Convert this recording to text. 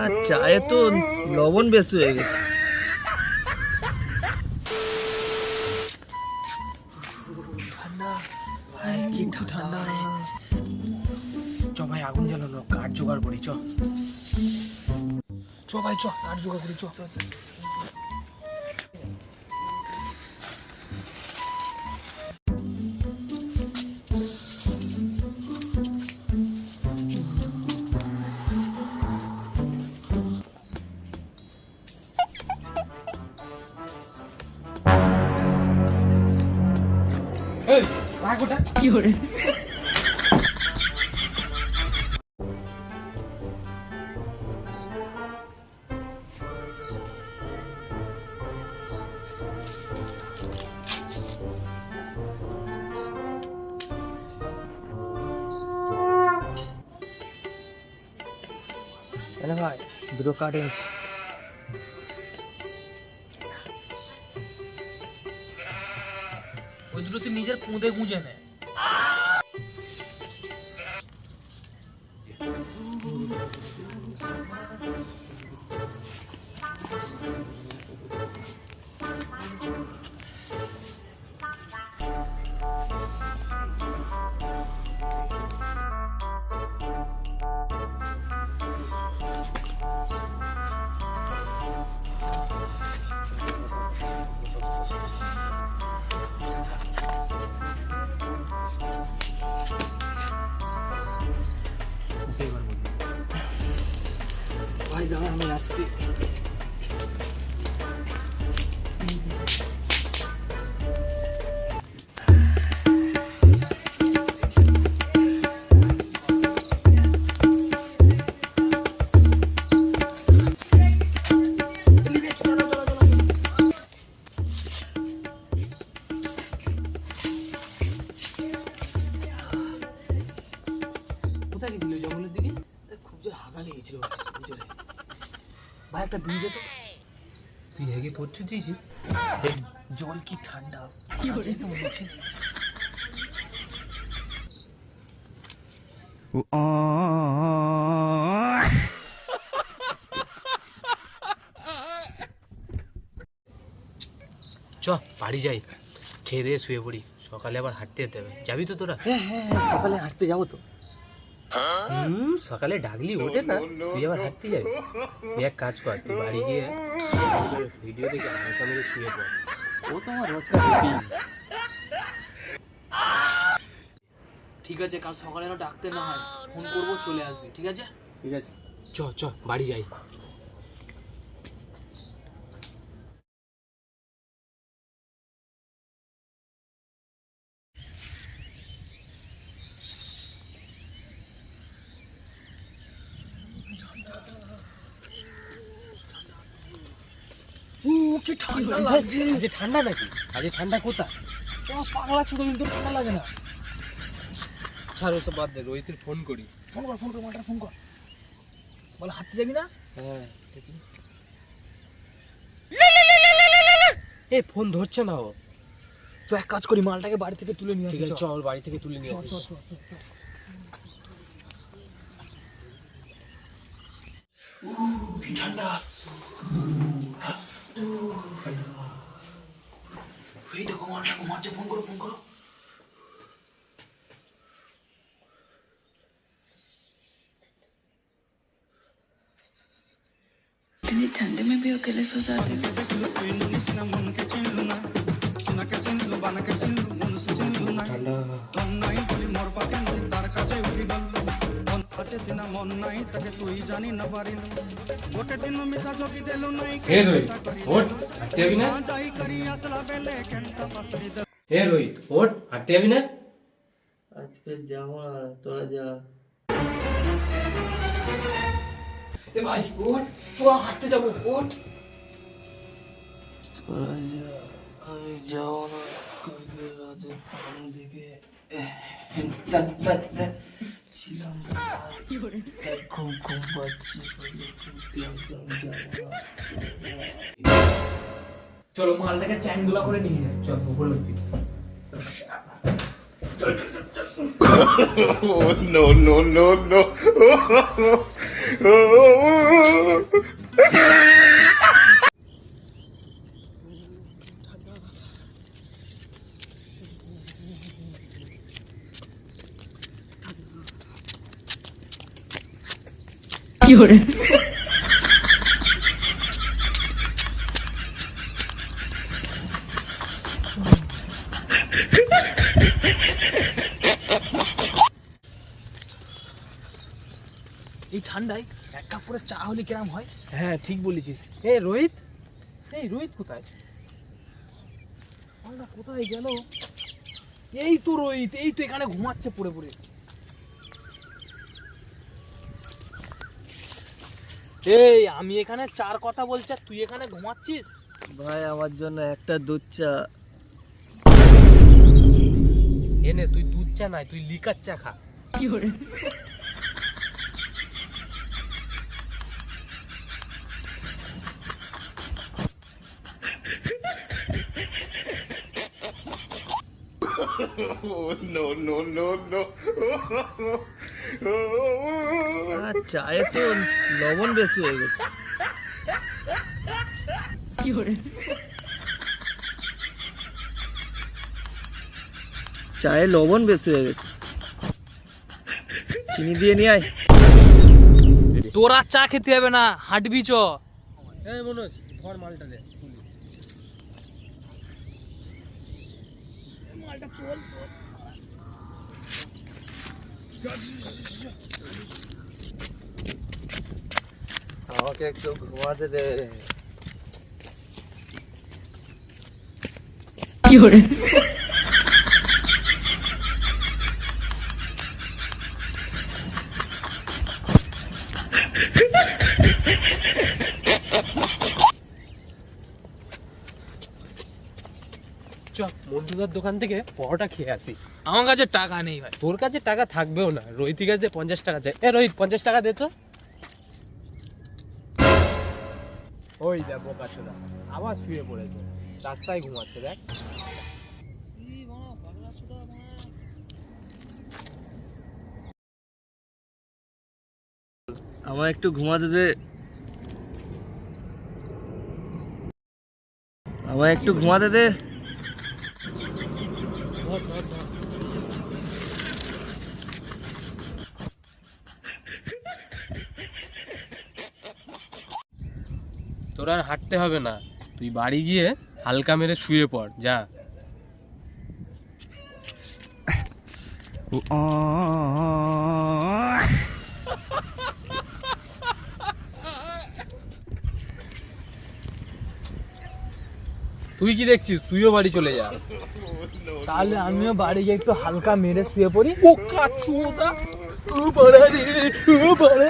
আর চায়ে তো লবণ বেশি হয়ে গেছে। কি ঠান্ডা চ ভাই আগুন জ্বালানো। কাঠ জোগাড় করি চ। চ ভাই চ কাঠ জোগাড় করি চ চ। চ এই রাখ ওটা তাহলে ভাই দুটো নিজের পুঁতে গুঁজে নে ভাই দাঁড়া আমি আসছি কোথায় গেছিল জঙ্গলের দিকে খুব জোর হাগা লেগেছিল ভিতরে ভাই একটা বিড়ি দে তো। তুই হেগে পড়তে দিয়েছিস? জল কি ঠান্ডা? কি করে তো মুছে চ বাড়ি যাই। খেয়ে দিয়ে শুয়ে পড়ি। সকালে আবার হাঁটতে যেতে হবে। যাবি তো তোরা? হ্যাঁ হ্যাঁ হ্যাঁ, সকালে হাঁটতে যাব তো। হুম সকালে ডাকলি ওঠে না তুই আবার হাঁটতে যাবি। তুই এক কাজ কর তুই বাড়ি গিয়ে ভিডিও দেখে হালকা মেরে শুয়ে পড়। ও তো আমার রোজকার ঠিক আছে কাল সকালে না ডাকতে না হয় ফোন করব চলে আসবি ঠিক আছে? ঠিক আছে। চ চ বাড়ি যাই। কি ঠান্ডা আজ ঠান্ডা নাকি? আজ ঠান্ডা কোথায়? পাগলা ছোট কিন্তু ঠান্ডা লাগে না। ছাড় ওসব বাদ দে রোহিতের ফোন করি। ফোন কর ফোন কর ফোন কর। বলে হাঁটতে যাবি না? হ্যাঁ দেখি। এ ফোন ধরছে না ও। চ এক কাজ করি মালটাকে বাড়ি থেকে তুলে নিয়ে ঠিক আসি আছে চল বাড়ি থেকে তুলে নিয়ে আসি। ঠান্ডা। এই দেখো মালটা ঘুমাচ্ছে ফোন করো ফোন করো इतनी ठंड में भी अकेले सो जाते হে রোহিত ওঠ হাঁটতে যাবি না হে রোহিত ওঠ হাঁটতে যাবি না আজকে যাব না তোরা যা এ ভাই ওঠ চ হাঁটতে যাব ওঠ তোরা যা আমি যাব না কালকে রাতে ফোন দেখে ছিলাম খুব পাচ্ছে খুব না চলো মালটাকে চ্যাংদোলা করে নিয়ে যাই চল উপরে উঠবি Oh, এই ঠান্ডায় এক কাপ করে চা হলে কিরাম হয়? হ্যাঁ ঠিক বলেছিস। এ রোহিত? এই রোহিত কোথায়? কোথায় গেল? এই তো রোহিত এই তো এখানে ঘুমাচ্ছে পড়ে পড়ে। এই আমি এখানে চার কথা বলছি আর তুই এখানে ঘুমাচ্ছিস? ভাই আমার জন্য একটা দুধ চা। এনে তুই দুধ চা নাই তুই লিকার চা খা। কি no, no, no, no. আর চায়ে তো লবণ বেশি হয়ে গেছে। চায়ে লবণ বেশি হয়ে গেছে। চিনি দিয়ে নিয়ে আয়। তোর আর চা খেতে হবে না হাঁটবি চ। এই মনোজ ধর মালটা দে। আমাকে একটু ঘুমাতে দে চ মন্টুদার দোকান থেকে পরোটা খেয়ে আসি। আমার কাছে টাকা নেই ভাই। তোর কাছে টাকা থাকবেও না। রোহিতের কাছে পঞ্চাশ টাকা চাই। এ রোহিত, পঞ্চাশ টাকা দে তো। ওই দেখ, বোকা ছোড়া আবার শুয়ে পড়েছে। রাস্তায় ঘুমাচ্ছে, দেখ। আমার একটু ঘুমাতে দে। আমার একটু ঘুমাতে দে। তোর আর হাঁটতে হবে না তুই বাড়ি গিয়ে হালকা মেরে শুয়ে পড় যা তুই কি দেখছিস? তুইও বাড়ি চলে যা। তাহলে আমিও বাড়ি গিয়ে একটু হালকা মেরে শুয়ে পড়ি। ও কাচুদা ও বাড়া রে ও বাড়া